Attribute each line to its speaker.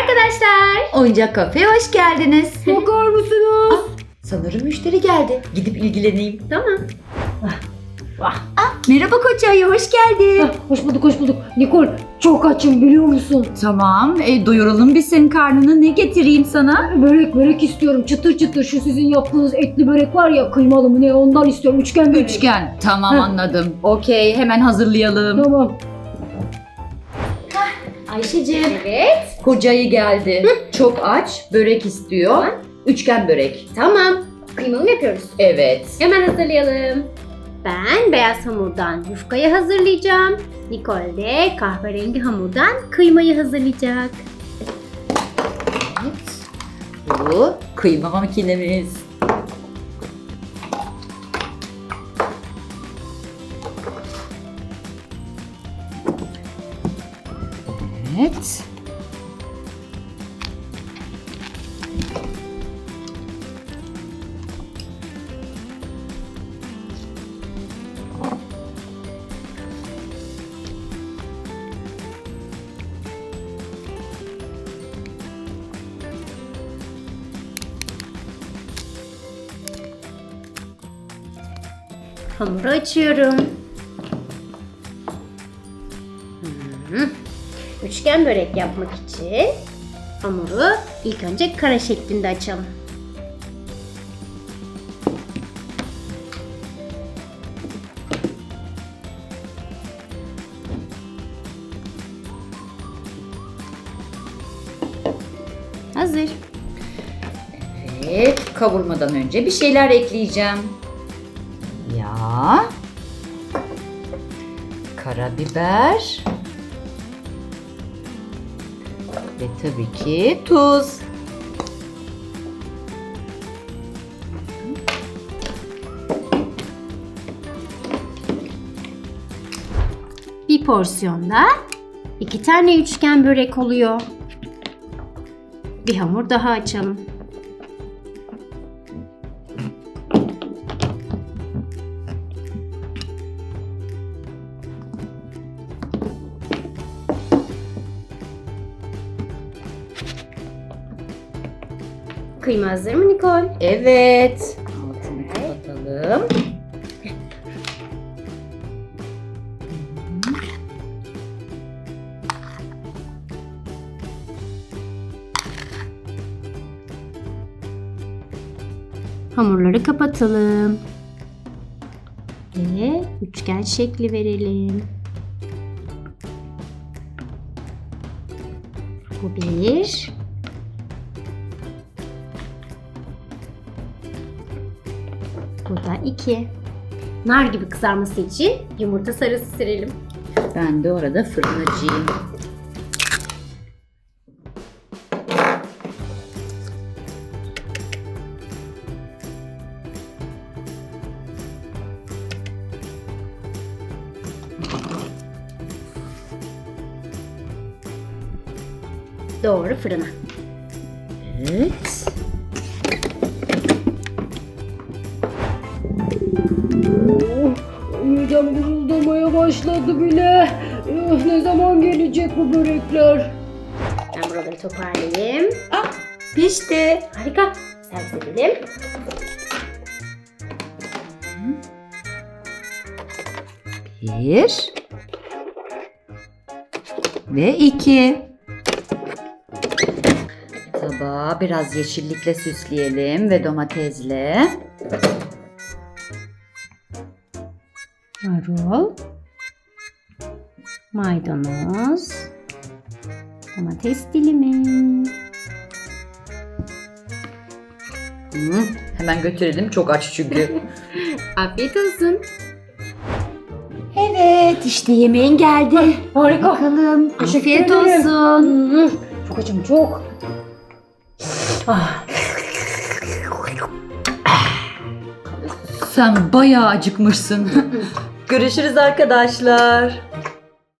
Speaker 1: arkadaşlar.
Speaker 2: Oyuncak kafeye hoş geldiniz.
Speaker 3: Bakar mısınız?
Speaker 2: Sanırım müşteri geldi. Gidip ilgileneyim.
Speaker 1: Tamam.
Speaker 2: Merhaba koç ayı, hoş geldin.
Speaker 3: Heh, hoş bulduk hoş bulduk. Nikol çok açım biliyor musun?
Speaker 2: Tamam, e, doyuralım biz senin karnını. Ne getireyim sana?
Speaker 3: Börek börek istiyorum çıtır çıtır şu sizin yaptığınız etli börek var ya kıymalı mı ne ondan istiyorum üçgen börek.
Speaker 2: Üçgen. Tamam anladım. Okey, hemen hazırlayalım.
Speaker 3: Tamam.
Speaker 1: Ayşe'cim. Evet.
Speaker 2: Koca ayı geldi. Çok aç, börek istiyor.
Speaker 1: Tamam.
Speaker 2: Üçgen börek.
Speaker 1: Tamam. Kıymalı mı yapıyoruz?
Speaker 2: Evet.
Speaker 1: Hemen hazırlayalım. Ben beyaz hamurdan yufkayı hazırlayacağım. Nicole de kahverengi hamurdan kıymayı hazırlayacak.
Speaker 2: Evet. Bu kıyma makinemiz. Evet.
Speaker 1: Hamuru açıyorum. Hı. Üçgen börek yapmak için hamuru ilk önce kare şeklinde açalım. Hazır.
Speaker 2: Evet, kavurmadan önce bir şeyler ekleyeceğim. Yağ, karabiber ve tabii ki tuz.
Speaker 1: Bir porsiyonda iki tane üçgen börek oluyor. Bir hamur daha açalım. Kıyma hazır mı Nicole?
Speaker 2: Evet. Altını kapatalım.
Speaker 1: Hamurları kapatalım. Ve üçgen şekli verelim. Bu bir. Bu da iki. Nar gibi kızarması için yumurta sarısı sürelim.
Speaker 2: Ben de orada fırınacıyım.
Speaker 1: Doğru fırına.
Speaker 2: Evet.
Speaker 3: Midem guruldamaya başladı bile. Eh, ne zaman gelecek bu börekler?
Speaker 1: Ben buraları toparlayayım.
Speaker 2: Ah, pişti.
Speaker 1: Harika. Servis edelim.
Speaker 2: Bir ve iki. Tabağı biraz yeşillikle süsleyelim ve domatesle.
Speaker 1: Marul. Maydanoz. Domates dilimi.
Speaker 2: Hı, hemen götürelim çok aç çünkü.
Speaker 1: Afiyet olsun.
Speaker 2: evet işte yemeğin geldi.
Speaker 3: Harika.
Speaker 2: Bakalım. Afiyet olsun.
Speaker 3: Hmm, Çok açım çok. Ah,
Speaker 2: Sen bayağı acıkmışsın. Görüşürüz arkadaşlar.